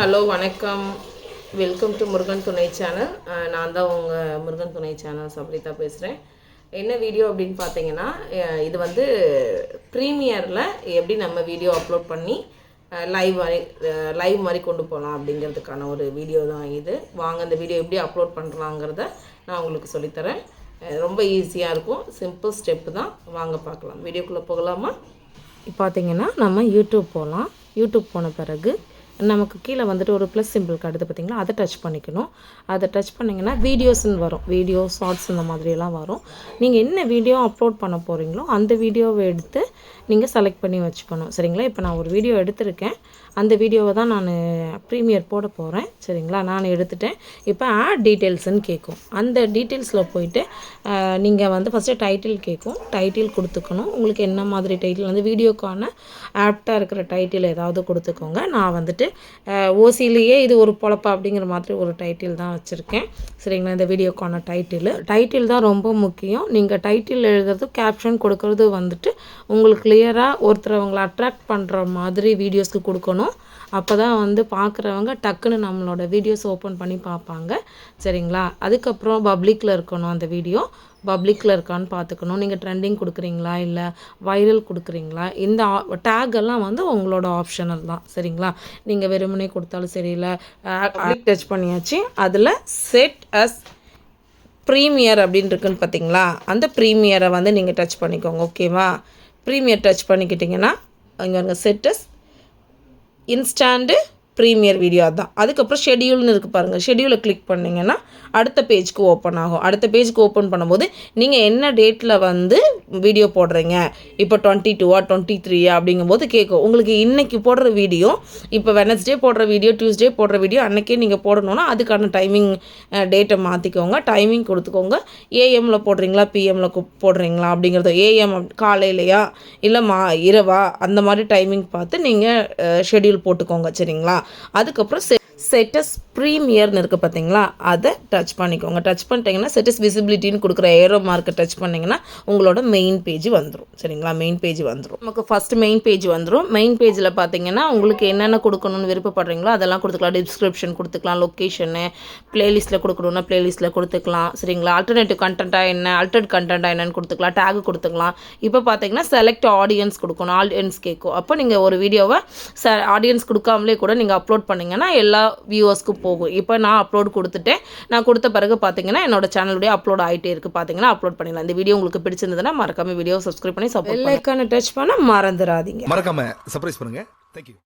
Hello வணக்கம். Welcome to Murugan துணை channel நான் தான் உங்கள் முருகன் துணை சேனல் சப்ரிதா பேசுகிறேன் என்ன வீடியோ அப்படின்னு பார்த்தீங்கன்னா இது வந்து ப்ரீமியரில் எப்படி நம்ம வீடியோ அப்லோட் பண்ணி லைவ் மாதிரி லைவ் மாதிரி கொண்டு போகலாம் அப்படிங்கிறதுக்கான ஒரு வீடியோ தான் இது. வாங்க இந்த வீடியோ எப்படி அப்லோட் பண்ணுறாங்கிறத நான் உங்களுக்கு சொல்லித்தரேன். ரொம்ப ஈஸியாக இருக்கும். சிம்பிள் ஸ்டெப்பு தான். வாங்க பார்க்கலாம் வீடியோக்குள்ளே போகலாமா? பார்த்தீங்கன்னா நம்ம யூடியூப் போகலாம் யூடியூப் போன பிறகு நமக்கு கீழே வந்துட்டு ஒரு ப்ளஸ் சிம்பிள் காட்டுது பார்த்தீங்களா அதை டச் பண்ணிக்கணும். அதை டச் பண்ணிங்கன்னா வீடியோஸ்னு வரும். வீடியோ ஷார்ட்ஸ் இந்த மாதிரியெல்லாம் வரும். நீங்கள் என்ன வீடியோ அப்லோட் பண்ண போகிறீங்களோ அந்த வீடியோவை எடுத்து நீங்கள் செலக்ட் பண்ணி வச்சுக்கணும். சரிங்களா? இப்போ நான் ஒரு வீடியோ எடுத்திருக்கேன். அந்த வீடியோவை தான் நான் ப்ரீமியர் போட போகிறேன் சரிங்களா? நான் எடுத்துட்டேன். இப்போ ஆட் டீட்டெயில்ஸ்ன்னு கேட்கும் அந்த டீட்டெயில்ஸில் போயிட்டு நீங்கள் வந்து ஃபஸ்ட்டு டைட்டில் கேட்கும் டைட்டில் கொடுத்துக்கணும். உங்களுக்கு என்ன மாதிரி டைட்டில் வந்து வீடியோக்கான ஆப்டாக இருக்கிற டைட்டில் ஏதாவது கொடுத்துக்கோங்க. நான் வந்துட்டு ஓசிலேயே இது ஒரு பொழப்பா அப்படிங்கிற மாதிரி ஒரு டைட்டில் தான் வச்சுருக்கேன். சரிங்களா? இந்த வீடியோக்கான டைட்டில் டைட்டில் தான் ரொம்ப முக்கியம். நீங்கள் டைட்டில் எழுதுறது கேப்ஷன் கொடுக்கறது வந்துட்டு உங்களுக்கு கிளியராக ஒருத்தர் அவங்களை அட்ராக்ட் பண்ணுற மாதிரி வீடியோஸ்க்கு கொடுக்கணும். அப்போ தான் வந்து பார்க்குறவங்க டக்குன்னு நம்மளோட வீடியோஸ் ஓப்பன் பண்ணி பார்ப்பாங்க. சரிங்களா? அதுக்கப்புறம் பப்ளிக்கில் இருக்கணும் அந்த வீடியோ பப்ளிக்கில் இருக்கான்னு பார்த்துக்கணும். நீங்கள் ட்ரெண்டிங் கொடுக்குறீங்களா? இல்லை வைரல் கொடுக்குறீங்களா? இந்த டேக் எல்லாம் வந்து உங்களோட ஆப்ஷனல் தான். சரிங்களா? நீங்கள் வெறுமனே கொடுத்தாலும் சரியில்லை டச் பண்ணியாச்சு. அதில் செட் அஸ் ப்ரீமியர் அப்படின்னு இருக்குன்னு பார்த்தீங்களா? அந்த ப்ரீமியரை வந்து நீங்கள் டச் பண்ணிக்கோங்க. ஓகேவா ப்ரீமியர் டச் பண்ணிக்கிட்டிங்கன்னா இங்கே வருங்க செட்டஸ் இன்ஸ்டாண்டு ப்ரீமியர் வீடியோ தான் அதுக்கப்புறம் ஷெடியூல்னு இருக்குது பாருங்கள் ஷெடியூலை கிளிக் பண்ணிங்கன்னா அடுத்த பேஜ்க்கு ஓப்பன் ஆகும். அடுத்த பேஜ்க்கு ஓப்பன் பண்ணும்போது நீங்கள் என்ன டேட்டில் வந்து வீடியோ போடுறீங்க? இப்போ டுவெண்ட்டி டூவா டுவெண்ட்டி த்ரீயா அப்படிங்கும்போது கேட்கும் உங்களுக்கு இன்றைக்கி போடுற வீடியோ இப்போ வெனஸ்டே போடுற வீடியோ டியூஸ்டே போடுற வீடியோ அன்றைக்கே நீங்கள் போடணுன்னா அதுக்கான டைமிங் டேட்டை மாற்றிக்கோங்க டைமிங் கொடுத்துக்கோங்க. ஏஎம்மில் போடுறீங்களா பிஎம்மில் போடுறீங்களா அப்படிங்கிறத ஏஎம் காலையிலையா இல்லை மா இரவா அந்த மாதிரி டைமிங் பார்த்து நீங்கள் ஷெடியூல் போட்டுக்கோங்க. சரிங்களா? அதுக்கப்புறம் செ செட்டஸ் ப்ரீமியர்னு இருக்குது பார்த்தீங்களா அதை டச் பண்ணிக்கோங்க. டச் பண்ணிட்டீங்கன்னா செட்டஸ் விசிபிலிட்டின்னு கொடுக்குற ஏரோ மார்க்கை டச் பண்ணிங்கன்னா உங்களோட மெயின் பேஜ் வந்துடும் சரிங்களா? மெயின் பேஜ் வந்துடும் நமக்கு ஃபஸ்ட் மெயின் பேஜ் வந்துடும் மெயின் பேஜில் பார்த்தீங்கன்னா உங்களுக்கு என்னென்ன கொடுக்கணும்னு விருப்பப்படுறீங்களோ அதெல்லாம் கொடுத்துக்கலாம். டிஸ்கிரிப்ஷன் கொடுத்துக்கலாம். லொக்கேஷனு ப்ளேலிஸ்ட்டில் கொடுக்கணுன்னா ப்ளேலிஸ்ட்டில் கொடுத்துக்கலாம். சரிங்களா? ஆல்டர்னேட்டிவ் கண்டென்ட்டாக என்ன? அல்டர்ட் கண்டென்ட்டாக என்னன்னு கொடுத்துக்கலாம். டேக் கொடுத்துக்கலாம். இப்போ பார்த்தீங்கன்னா செலக்ட் ஆடியன்ஸ் கொடுக்கணும். ஆடியன்ஸ் கேட்கும் அப்போ நீங்கள் ஒரு வீடியோவை ச ஆடியன்ஸ் கொடுக்காமலே கூட நீங்கள் அப்லோட் பண்ணிங்கன்னா எல்லா வியூவர்ஸ்க்கும் போகும். இப்போ நான் அப்லோட் கொடுத்துட்டேன். நான் கொடுத்த பிறகு பார்த்தீங்கன்னா என்னோட சேனலுடைய அப்லோட் ஆகிட்டே இருக்குது பார்த்தீங்கன்னா அப்லோட் பண்ணிடலாம். இந்த வீடியோ உங்களுக்கு பிடிச்சிருந்ததுன்னா மறக்காம வீடியோ சப்ஸ்கிரைப் பண்ணி சப்போர்ட் லைக்கான டச் பண்ண மறந்துடாதீங்க. மறக்காம சர்ப்ரைஸ் பண்ணுங்க. தேங்க்யூ